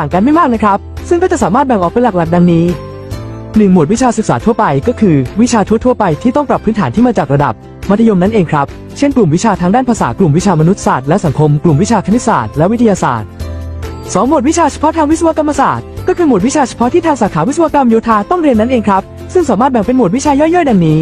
ต่างกันไม่มากนะครับ ซึ่งก็จะสามารถแบ่งออกเป็นหลักๆ ดังนี้ 1. หมวดวิชาศึกษาทั่วไปก็คือ วิชาทั่วๆไปที่ต้องปรับพื้นฐานที่มาจากระดับ มัธยมนั่นเองครับ เช่นกลุ่มวิชาทางด้านภาษากลุ่มวิชามนุษยศาสตร์และสังคม กลุ่มวิชาคณิตศาสตร์และวิทยาศาสตร์ 2. หมวดวิชาเฉพาะทางวิศวกรรมศาสตร์ก็คือหมวดวิชาเฉพาะที่ทางสาขาวิศวกรรมโยธาต้องเรียนนั่นเองครับ ซึ่งสามารถแบ่งเป็นหมวดวิชาย่อยๆ ดังนี้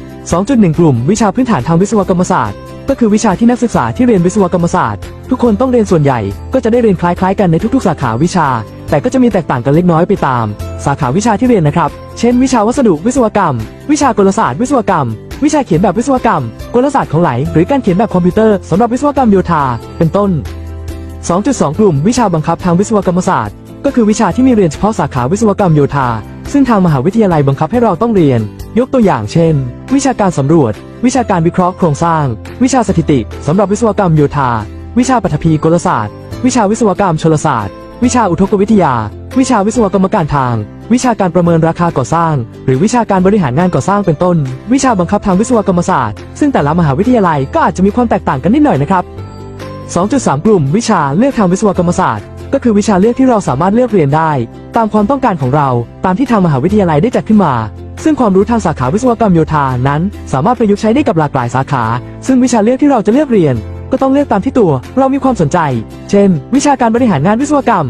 2.1 กลุ่มวิชาพื้นฐานทางวิศวกรรมศาสตร์ ก็คือวิชาที่นักศึกษาที่เรียนวิศวกรรมศาสตร์ ทุกคนต้องเรียนส่วนใหญ่ ก็จะได้เรียนคล้ายๆ กันในทุกๆ สาขาวิชา แต่ก็จะมีแตกต่างกันเล็กน้อยไปตาม สาขาวิชาที่เรียนนะครับ เช่น วิชาวัสดุวิศวกรรม วิชากลศาสตร์วิศวกรรม วิชาเขียนแบบวิศวกรรม กลศาสตร์ของไหล หรือการเขียนแบบคอมพิวเตอร์สำหรับวิศวกรรมโยธา เป็นต้น 2.2 กลุ่ม วิชาบังคับทางวิศวกรรมศาสตร์ ก็คือวิชาที่มีเรียนเฉพาะสาขาวิศวกรรมโยธา ซึ่งทางมหาวิทยาลัยบังคับให้เราต้องเรียน ยกตัวอย่างเช่น วิชาการสำรวจ วิชาการวิเคราะห์โครงสร้าง วิชาสถิติสำหรับวิศวกรรมโยธา วิชาปฐพีกลศาสตร์ วิชาวิศวกรรมชลศาสตร์ วิชาอุทกวิทยา วิชาวิศวกรรมการทาง วิชาการประเมินราคาก่อสร้าง หรือวิชาการบริหารงานก่อสร้างเป็นต้น วิชาบังคับทางวิศวกรรมศาสตร์ ซึ่งแต่ละมหาวิทยาลัยก็อาจจะมีความแตกต่างกันนิดหน่อยนะครับ 2.3 กลุ่ม วิชาเลือกทางวิศวกรรมศาสตร์ ก็คือวิชาเลือกที่เราสามารถเลือกเรียนได้ ตามความต้องการของเรา ตามที่ทางมหาวิทยาลัยได้จัดขึ้นมา ซึ่งความรู้ทางสาขาวิศวกรรมโยธานั้น สามารถประยุกต์ใช้ได้กับหลากหลายสาขา ซึ่งวิชาเลือกที่เราจะเลือกเรียน ก็ต้องเลือกตามที่ตัว เรามีความสนใจ เช่น วิชาการบริหารงานวิศวกรรม